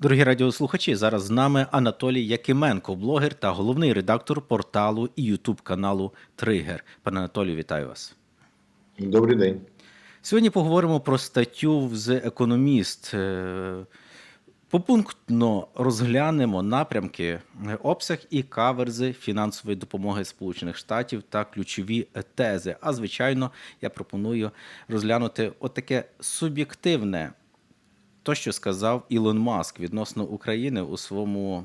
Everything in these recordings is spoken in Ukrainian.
Дорогі радіослухачі, зараз з нами Анатолій Якименко, блогер та головний редактор порталу і Ютуб каналу Тригер. Пане Анатолію, вітаю вас. Добрий день. Сьогодні поговоримо про статтю з економіст. Попунктно розглянемо напрямки, е, обсяг і каверзи фінансової допомоги Сполучених Штатів та ключові тези. А звичайно, я пропоную розглянути отаке суб'єктивне то, що сказав Ілон Маск відносно України у своєму,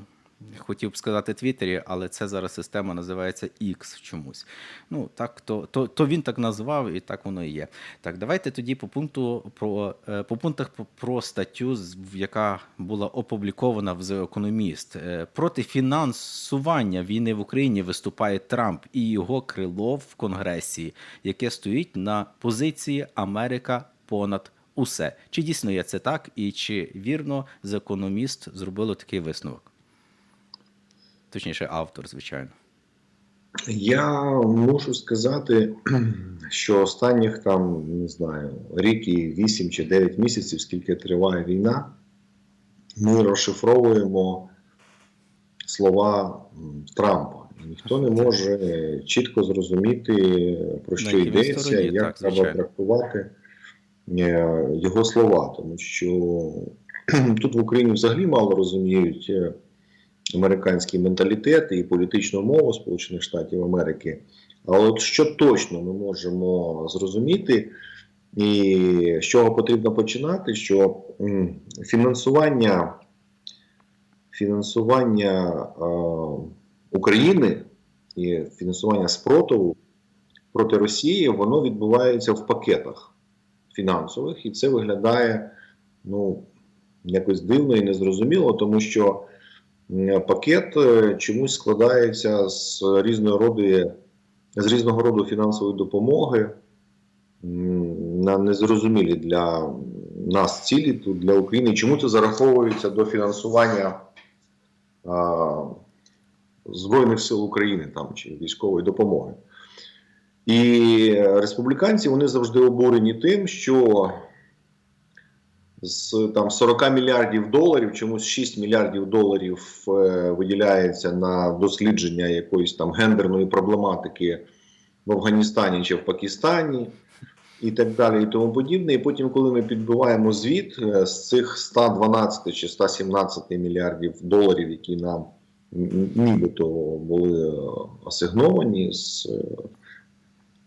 хотів б сказати, Твіттері, але це зараз система називається X чомусь. Ну, так, то, то, то він так назвав, і так воно і є. Так, давайте тоді по пункту про е, по пунктах про, статтю, яка була опублікована в The Economist. Е, Проти фінансування війни в Україні виступає Трамп і його крило в Конгресі, яке стоїть на позиції Америка понад усе. Чи дійсно є це так, і чи вірно Economist зробило такий висновок? Точніше, автор, звичайно. Я мушу сказати, що останніх там, не знаю, рік і 8 чи 9 місяців, скільки триває війна, ми розшифровуємо слова Трампа. Ніхто не може чітко зрозуміти, про що йдеться, як треба трактувати його слова. Тому що тут в Україні взагалі мало розуміють е, американський менталітет і політичну мову Сполучених Штатів Америки. Але от що точно ми можемо зрозуміти, і з чого потрібно починати, що фінансування, фінансування е, України і фінансування спротиву проти Росії, воно відбувається в пакетах фінансових, і це виглядає ну, якось дивно і незрозуміло, тому що пакет е, чомусь складається з різної роди, з різного роду фінансової допомоги на незрозумілі для нас цілі тут для України. Чому це зараховується до фінансування Збройних сил України там чи військової допомоги? І республіканці вони завжди обурені тим, що з там 40 мільярдів доларів, чомусь 6 мільярдів доларів е, виділяється на дослідження якоїсь там гендерної проблематики в Афганістані чи в Пакистані, і так далі, і тому подібне. І потім, коли ми підбиваємо звіт е, з цих 112 чи 117 мільярдів доларів, які нам нібито були е, асигновані з е,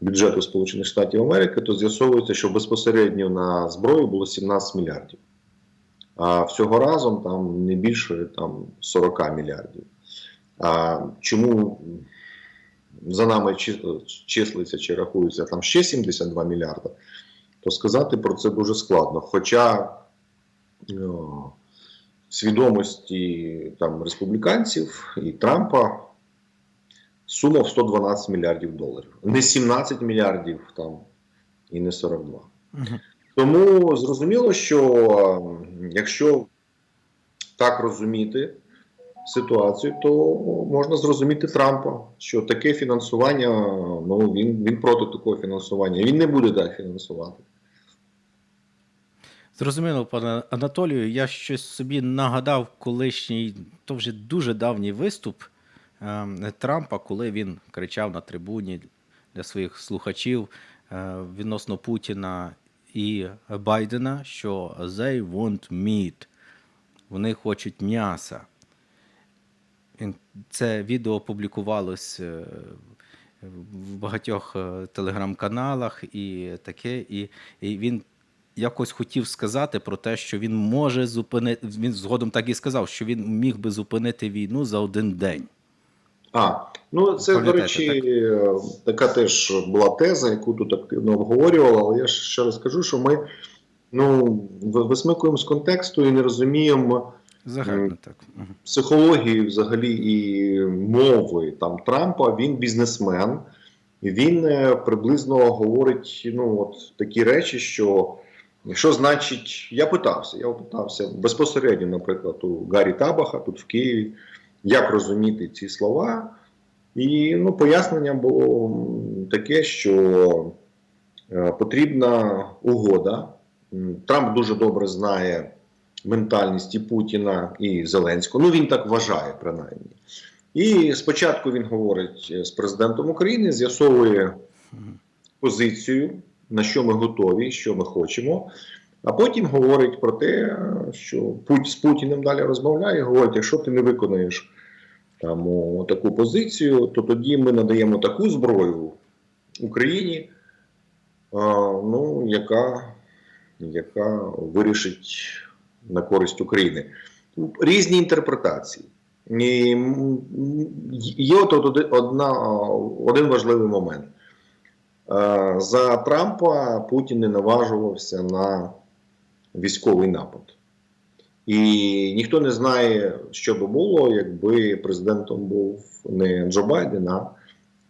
бюджету Сполучених Штатів Америки, то з'ясовується, що безпосередньо на зброю було 17 мільярдів. А всього разом там не більше там, 40 мільярдів. А чому за нами числиться чи рахується там ще 72 мільярда, то сказати про це дуже складно. Хоча о, свідомості там, республіканців і Трампа сума в 112 мільярдів доларів. Не 17 мільярдів там і не 42. Мгм. Тому зрозуміло, що е, якщо так розуміти ситуацію, то можна зрозуміти Трампа, що таке фінансування, ну він, він проти такого фінансування. Він не буде так фінансувати. Зрозуміло, пане Анатолію, я щось собі нагадав колишній, то вже дуже давній виступ Трампа, коли він кричав на трибуні для своїх слухачів е, відносно Путіна і Байдена, що they want meat, вони хочуть м'яса. Це відео публікувалось е, в багатьох е, телеграм-каналах і таке. І, і він якось хотів сказати про те, що він може зупинити. Він згодом так і сказав, що він міг би зупинити війну за один день. А, ну це, до речі, е, така теж була теза, яку тут активно обговорювали, але я ще раз кажу, що ми ну, висмикуємо з контексту і не розуміємо. Загально так. Психології взагалі і мови там Трампа, він бізнесмен, він е, приблизно говорить ну, от такі речі, що що значить, я питався, я питався безпосередньо, наприклад, у Гаррі Табаха тут в Києві, як розуміти ці слова. І ну, пояснення було таке, що е, потрібна угода. Трамп дуже добре знає ментальність і Путіна, і Зеленського. Ну він так вважає, принаймні. І спочатку він говорить з президентом України, з'ясовує позицію, на що ми готові, що ми хочемо. А потім говорить про те, що Путь з Путіним далі розмовляє, говорить, якщо ти не виконаєш там о, таку позицію, то тоді ми надаємо таку зброю Україні, ну, яка, яка вирішить на користь України. Різні інтерпретації. І є от одна, один важливий момент. За Трампа Путін не наважувався на військовий напад. І ніхто не знає, що би було, якби президентом був не Джо Байден, а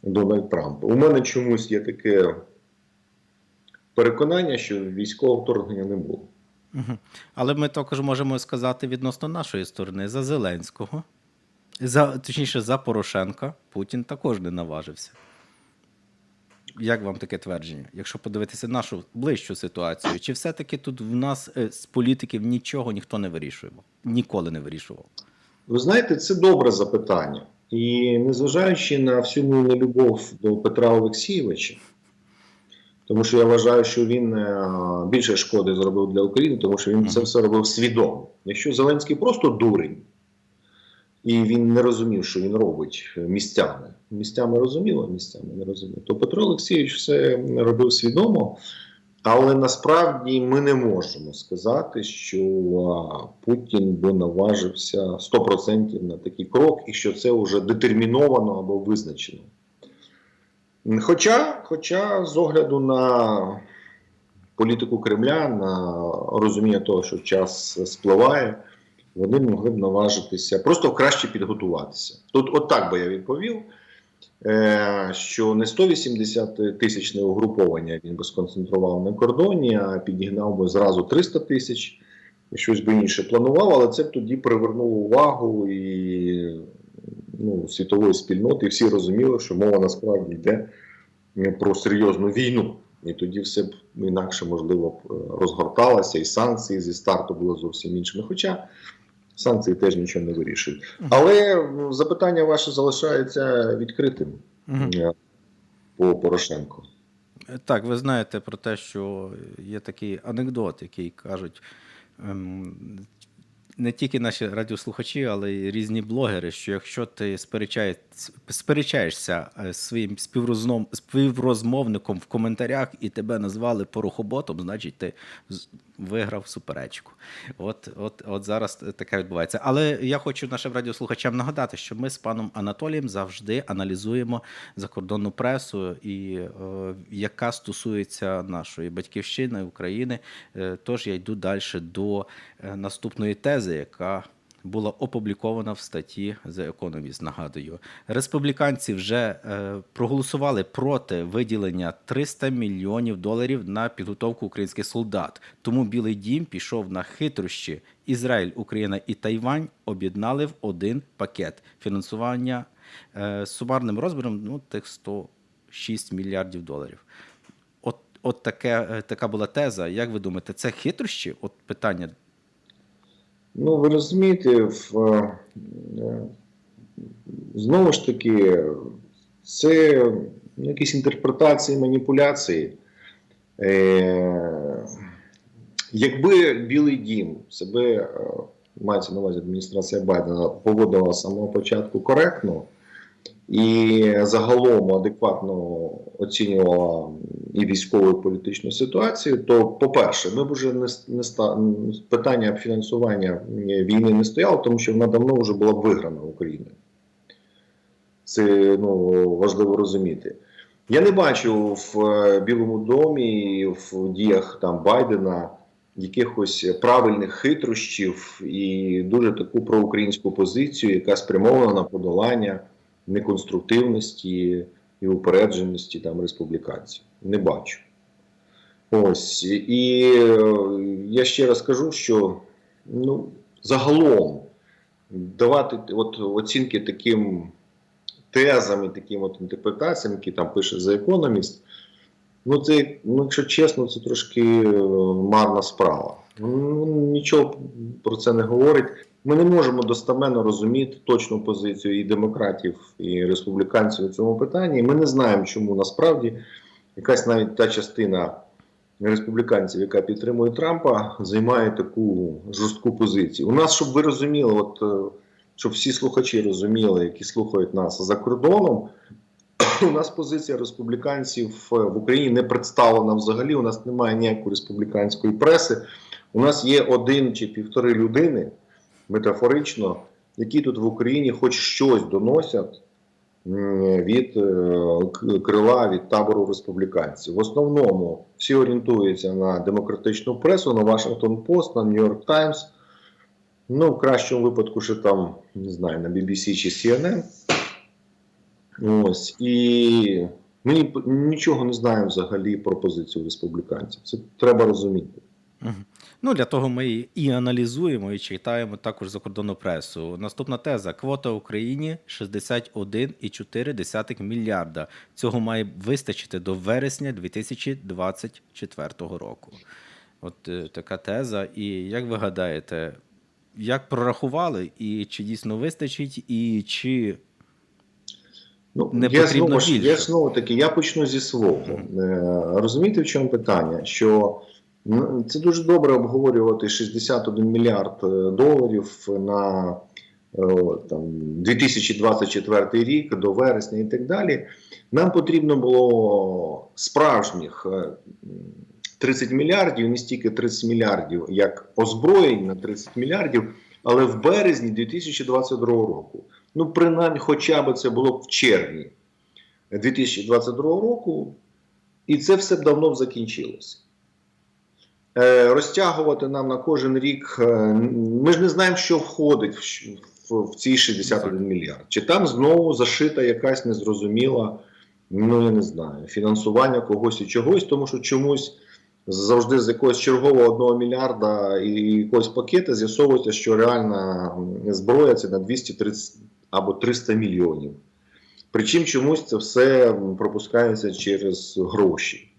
Дональд Трамп. У мене чомусь є таке переконання, що військового вторгнення не було. Але ми також можемо сказати відносно нашої сторони за Зеленського, за, точніше, за Порошенка, Путін також не наважився. Як вам таке твердження? Якщо подивитися нашу ближчу ситуацію, чи все-таки тут в нас е, з політиків нічого ніхто не вирішував? Ніколи не вирішував. Ви знаєте, це добре запитання. І незважаючи на всю мою нелюбов до Петра Олексійовича, тому що я вважаю, що він е, більше шкоди зробив для України, тому що він це все робив свідомо. Якщо Зеленський просто дурень, і він не розумів, що він робить місцями. Місцями розумів, а місцями не розумів. То Петро Олексійович все робив свідомо, але насправді ми не можемо сказати, що Путін би наважився 100% на такий крок, і що це вже детерміновано або визначено. Хоча, хоча з огляду на політику Кремля, на розуміння того, що час спливає, вони могли б наважитися, просто краще підготуватися. Тут, от так би я відповів, е, що не 180 тисячне угруповання він би сконцентрував на кордоні, а підігнав би зразу 300 тисяч, щось би інше планував, але це б тоді привернуло увагу і ну, світової спільноти, і всі розуміли, що мова насправді йде про серйозну війну. І тоді все б інакше можливо розгорталося, і санкції зі старту були зовсім іншими. Хоча санкції теж нічого не вирішують. Але запитання ваше залишається відкритим е, по Порошенку. Так, ви знаєте про те, що є такий анекдот, який кажуть ем, не тільки наші радіослухачі, але й різні блогери, що якщо ти сперечаєш, сперечаєшся е, своїм співрозном, співрозмовником в коментарях і тебе назвали порохоботом, значить ти виграв суперечку. От, от, от зараз таке відбувається. Але я хочу нашим радіослухачам нагадати, що ми з паном Анатолієм завжди аналізуємо закордонну пресу, і е, яка стосується нашої батьківщини України. Е, тож я йду далі до е, наступної тези, яка була опублікована в статті The Economist, Нагадую, республіканці вже е, проголосували проти виділення 300 мільйонів доларів на підготовку українських солдат. Тому Білий Дім пішов на хитрощі. Ізраїль, Україна і Тайвань об'єднали в один пакет фінансування е, з сумарним розміром ну, тих 106 мільярдів доларів. От, от таке, е, така була теза. Як ви думаєте, це хитрощі? От питання. Ну, ви розумієте, в, е, е, знову ж таки, це якісь інтерпретації, маніпуляції. Е, якби Білий Дім себе, мається на увазі адміністрація Байдена, поводила з самого початку коректно і загалом адекватно оцінювала і військову і політичну ситуацію, то, по-перше, ми б вже не, не ста, питання фінансування війни не стояло, тому що вона давно вже була виграна Україною. Це ну, важливо розуміти. Я не бачу в е, Білому домі в діях там Байдена якихось правильних хитрощів і дуже таку проукраїнську позицію, яка спрямована на подолання неконструктивності і упередженості там республіканців. Не бачу. Ось. І е, я ще раз кажу, що ну, загалом давати от, оцінки таким тезам і таким от інтерпретаціям, які там пише за економіст, ну це, ну, якщо чесно, це трошки е, марна справа. Ну, Нічого про це не говорить. Ми не можемо достеменно розуміти точну позицію і демократів, і республіканців у цьому питанні. Ми не знаємо, чому насправді якась навіть та частина республіканців, яка підтримує Трампа, займає таку жорстку позицію. У нас, щоб ви розуміли, от е, щоб всі слухачі розуміли, які слухають нас за кордоном. У нас позиція республіканців е, в Україні не представлена взагалі. У нас немає ніякої республіканської преси. У нас є один чи півтори людини, метафорично, які тут в Україні хоч щось доносять від е, крила від табору республіканців. В основному всі орієнтуються на демократичну пресу, на Washington Post, на York Times. Ну, в кращому випадку, ще там, не знаю, на BBC чи CNN. Ось. І ми нічого не знаємо взагалі про позицію республіканців. Це треба розуміти. Ну, для того ми і- аналізуємо, і читаємо також закордонну пресу. Наступна теза: квота Україні 61,4 мільярда. Цього має вистачити до вересня 2024 року. От е, така теза. І як ви гадаєте, як прорахували, і чи дійсно вистачить, і чи Ну, Не я потрібно знову, більше. я знову таки, я почну зі свого. Е, розумієте, в чому питання? Що це дуже добре обговорювати 61 мільярд е, доларів на е, там, 2024 рік до вересня і так далі. Нам потрібно було справжніх е, 30 мільярдів, не стільки 30 мільярдів, як озброєнь на 30 мільярдів, але в березні 2022 року. Ну, принаймні, хоча б це було б в червні 2022 року, і це все б давно б закінчилося. Е, розтягувати нам на кожен рік. е, ми ж не знаємо, що входить в, в ці 61 мільярд. Чи там знову зашита якась незрозуміла, ну я не знаю, фінансування когось і чогось, тому що чомусь завжди з якогось чергового одного мільярда і якогось пакета з'ясовується, що реальна зброя це на 230 або 300 мільйонів. Причому чомусь це все пропускається через гроші.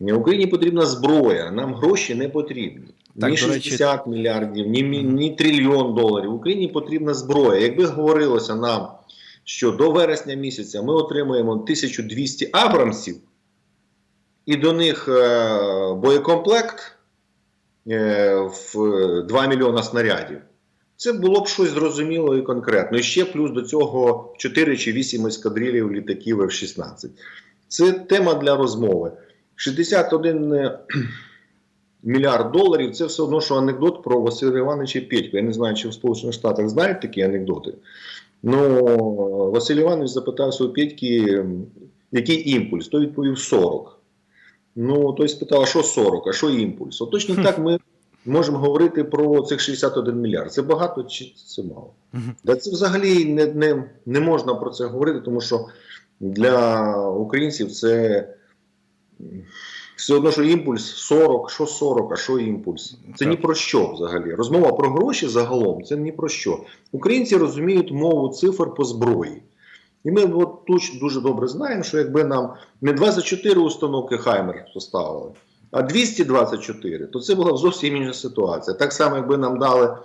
Україні потрібна зброя, нам гроші не потрібні. Так, ні до речі- 60 мільярдів, ні, ні трильйон доларів. Україні потрібна зброя. Якби говорилося нам, що до вересня місяця ми отримаємо 1200 абрамсів, і до них е, боєкомплект е, в 2 мільйона снарядів. Це було б щось зрозуміло і конкретно. І ще плюс до цього 4 чи 8 ескадрилів літаків F-16. Це тема для розмови. 61 е, мільярд доларів це все одно, що анекдот про Василя Івановича Петьку. Я не знаю, чи в Сполучених Штатах знають такі анекдоти. Ну, Василь Іванович запитався у Петьки, який імпульс, той відповів 40. Ну, той спитав, а що 40, а що імпульс? От точно так ми можемо говорити про цих 61 мільярд. Це багато чи це мало? Да це взагалі не, не, не можна про це говорити, тому що для українців це все одно, що імпульс 40, що 40, а що імпульс. Це Так. ні про що взагалі. Розмова про гроші загалом це ні про що. Українці розуміють мову цифр по зброї. І ми от тут дуже добре знаємо, що якби нам не 24 установки Хаймер поставили, а 224, то це була б зовсім інша ситуація. Так само, якби нам дали е,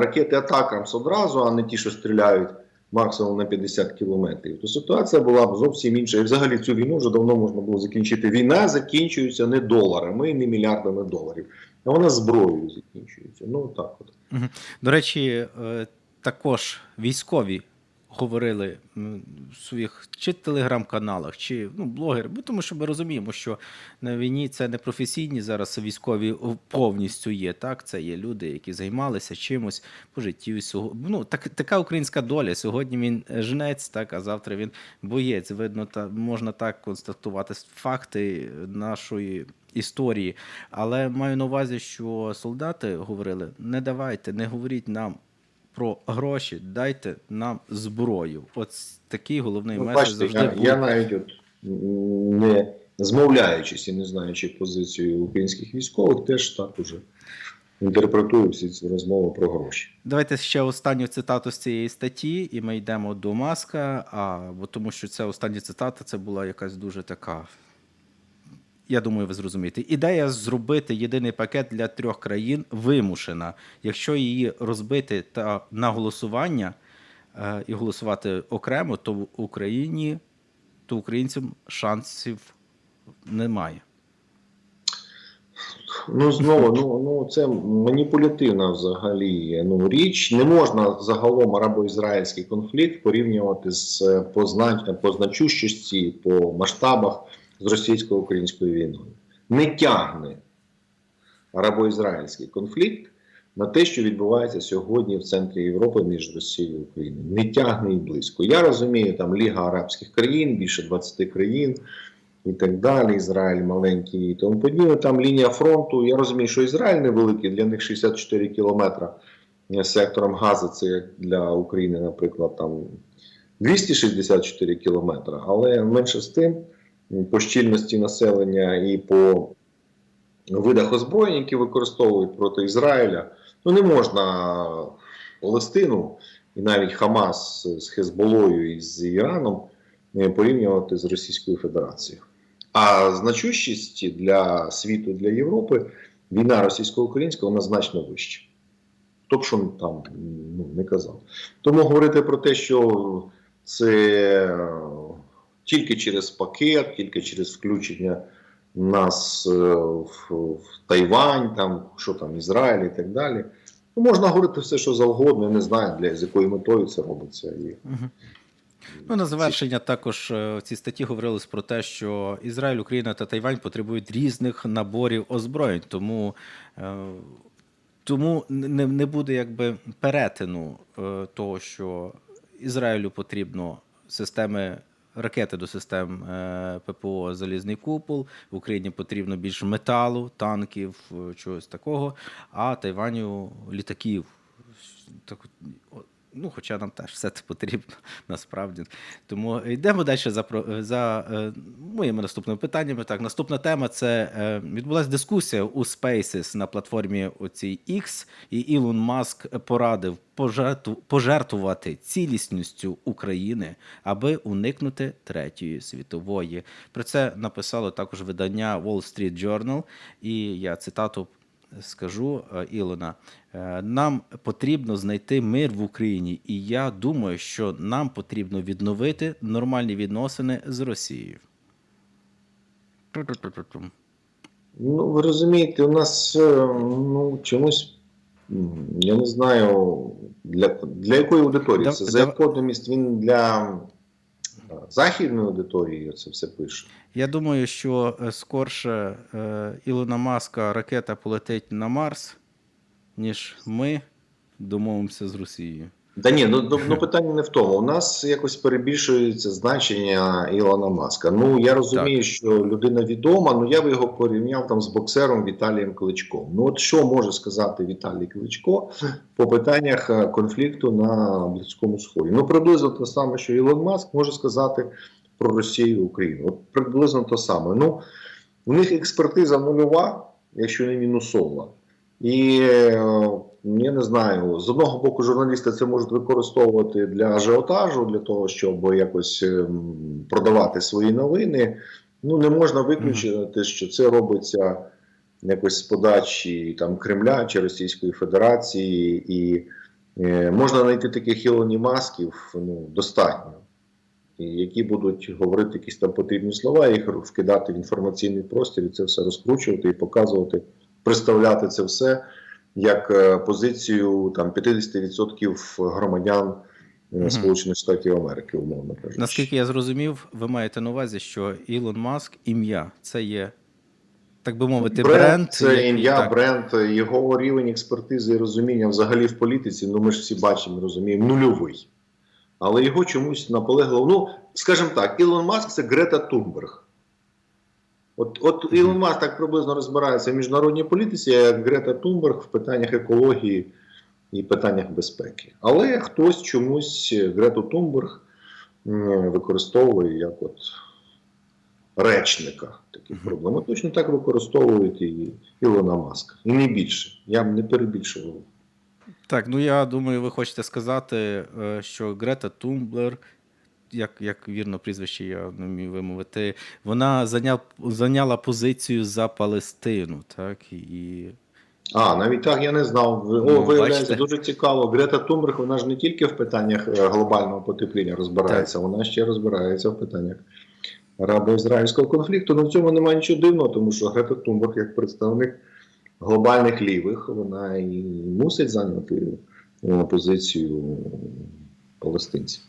ракети Атакамс одразу, а не ті, що стріляють максимум на 50 кілометрів, то ситуація була б зовсім інша. І взагалі цю війну вже давно можна було закінчити. Війна закінчується не доларами не мільярдами доларів, а вона зброєю закінчується. Ну так от. До речі, е, також військові говорили в своїх чи телеграм-каналах, чи ну, блогери, бо тому що ми розуміємо, що на війні це не професійні зараз військові повністю є. Так, це є люди, які займалися чимось по життю. Ну, так, така українська доля. Сьогодні він жнець, так, а завтра він боєць. Видно, та можна так констатувати факти нашої історії. Але маю на увазі, що солдати говорили: не давайте, не говоріть нам про гроші, дайте нам зброю. От такий головний Ну, меседж завжди я, був. я навіть от не змовляючись і не знаючи позицію українських військових, теж так уже інтерпретую всі ці розмови про гроші. Давайте ще останню цитату з цієї статті, і ми йдемо до Маска. А бо тому, що це остання цитата, це була якась дуже така. Я думаю, ви зрозумієте. Ідея зробити єдиний пакет для трьох країн вимушена. Якщо її розбити та на голосування е, і голосувати окремо, то в Україні, то українцям шансів немає. Ну знову, ну, ну це маніпулятивна взагалі ну, річ. Не можна загалом арабо-ізраїльський конфлікт порівнювати з е, по, зна- по значущості, по масштабах з російсько-українською війною. Не тягне арабо-ізраїльський конфлікт на те, що відбувається сьогодні в центрі Європи між Росією і Україною. Не тягне і близько. Я розумію, там Ліга арабських країн, більше 20 країн і так далі. Ізраїль маленький і тому подібне. Там лінія фронту. Я розумію, що Ізраїль невеликий, для них 64 кілометра сектором Гази, це для України, наприклад, там 264 кілометри, але менше з тим, по щільності населення і по видах озброєнь, які використовують проти Ізраїля, ну не можна Палестину і навіть Хамас з Хезболою і з Іраном е, порівнювати з Російською Федерацією. А значущість для світу, для Європи, війна російсько-українська, вона значно вища. Хто б що там ну, не казав. Тому говорити про те, що це тільки через пакет, тільки через включення нас е, в, в Тайвань, там, що там, Ізраїль і так далі. Ну, можна говорити все, що завгодно, я не знаю, для з якою метою це робиться. І. Ну, на завершення також е, в цій статті говорилось про те, що Ізраїль, Україна та Тайвань потребують різних наборів озброєнь, тому, е, тому не, не буде якби перетину того, що Ізраїлю потрібно системи ракети до систем е, ППО Залізний купол, в Україні потрібно більше металу, танків, е, чогось такого, а Тайваню літаків. Так, ну, хоча нам теж все це потрібно насправді. Тому йдемо далі за, за е, моїми наступними питаннями. Так, наступна тема це е, відбулася дискусія у Spaces на платформі оцій X, і Ілон Маск порадив пожертву- пожертвувати цілісністю України, аби уникнути третьої світової. Про це написало також видання Wall Street Journal, і я цитату скажу е, Ілона, е, нам потрібно знайти мир в Україні, і я думаю, що нам потрібно відновити нормальні відносини з Росією. Ну, ви розумієте, у нас ну, чомусь, я не знаю, для, для якої аудиторії Да- це. да- За економіст він для західної аудиторії це все пише. Я думаю, що е, скорше е, Ілона Маска ракета полетить на Марс, ніж ми домовимося з Росією. Та ні, ну, ну, ну питання не в тому. У нас якось перебільшується значення Ілона Маска. Ну я розумію, що людина відома. Ну я би його порівняв там з боксером Віталієм Кличком. Ну от що може сказати Віталій Кличко по питаннях е, конфлікту на Близькому Сході? Ну приблизно те саме, що Ілон Маск може сказати про Росію і Україну. От приблизно те саме. Ну у них експертиза нульова, якщо не мінусова. І е, я не знаю, з одного боку, журналісти це можуть використовувати для ажіотажу, для того, щоб якось ем, продавати свої новини. Ну не можна виключити, що це робиться якось з подачі там Кремля чи Російської Федерації, і е, можна знайти таких Ілоні масків ну, достатньо, які будуть говорити якісь там потрібні слова, їх вкидати в інформаційний простір і це все розкручувати і показувати, представляти це все як е, позицію там 50% громадян е, Сполучених Штатів Америки, умовно кажучи. Наскільки я зрозумів, ви маєте на увазі, що Ілон Маск ім'я це є, так би мовити, бренд. бренд, це ім'я, так. бренд, його рівень експертизи і розуміння взагалі в політиці. Ну ми ж всі бачимо, розуміємо, нульовий. Але його чомусь наполегливо. Ну, скажімо так, Ілон Маск це Грета Тунберг. От, от Ілон Маск так приблизно розбирається в міжнародній політиці, як Грета Тунберг в питаннях екології і питаннях безпеки. Але хтось чомусь Грету Тунберг м, використовує як от речника таких проблем. Точно так використовують і Ілона Маска. І не більше. Я б не перебільшував. Так, ну я думаю, ви хочете сказати, е, що Грета Тумблер як, як вірно прізвище я не вмію вимовити, вона зайняв, зайняла позицію за Палестину, так? І А, навіть так я не знав. О, Ну, виявляється, бачите. дуже цікаво. Грета Тумберг, вона ж не тільки в питаннях е, глобального потепління розбирається, вона ще розбирається в питаннях арабо-ізраїльського конфлікту. Ну в цьому немає нічого дивного, тому що Грета Тумберг, як представник глобальних лівих, вона і мусить зайняти е, позицію палестинців.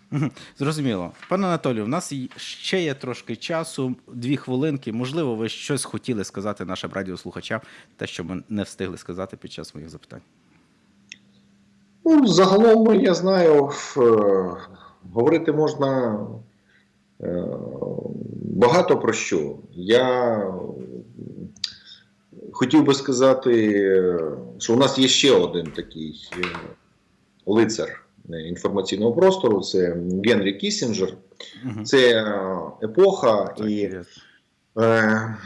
Зрозуміло. Пане Анатолію, у нас ще є трошки часу, дві хвилинки. Можливо, ви щось хотіли сказати нашим радіослухачам, те, що ми не встигли сказати під час моїх запитань. Ну, загалом я знаю, е, говорити можна е, багато про що. Я хотів би сказати, е, що у нас є ще один такий лицар інформаційного простору це Генрі Кісінджер. Мгм. Це е, епоха, Так, і. Е,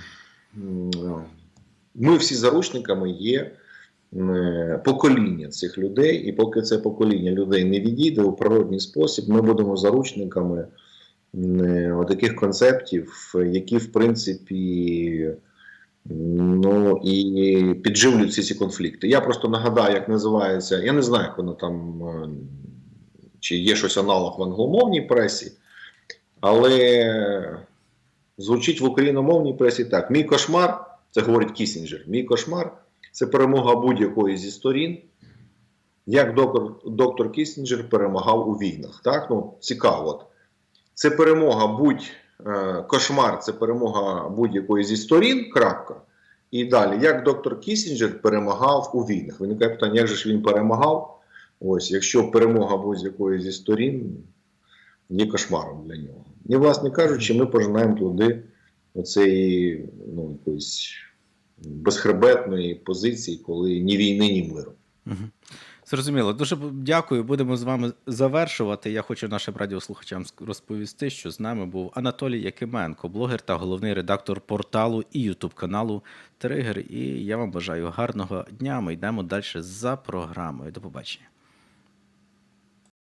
Ми всі заручниками є е, покоління цих людей, і поки це покоління людей не відійде у природній спосіб, ми будемо заручниками таких концептів, які в принципі ну і підживлюють всі ці конфлікти. Я просто нагадаю, як називається. Я не знаю, як воно там, е, чи є щось аналог в англомовній пресі, але звучить в україномовній пресі так: мій кошмар, це говорить Кісінджер, мій кошмар це перемога будь-якої зі сторін. Як доктор, доктор Кісінджер перемагав у війнах. Так? Ну, цікаво. Це перемога будь е, кошмар, це перемога будь-якої зі сторін. крапка. І далі, як доктор Кісінджер перемагав у війнах. Виникає питання, як же ж він перемагав? Ось, якщо перемога будь-якої зі сторін є кошмаром для нього. І, власне кажучи, ми пожинаємо туди оцеї ну, безхребетної позиції, коли ні війни, ні миру. Зрозуміло. Дуже дякую. Будемо з вами завершувати. Я хочу нашим радіослухачам розповісти, що з нами був Анатолій Якименко, блогер та головний редактор порталу і Ютуб каналу Тригер. І я вам бажаю гарного дня. Ми йдемо далі за програмою. До побачення.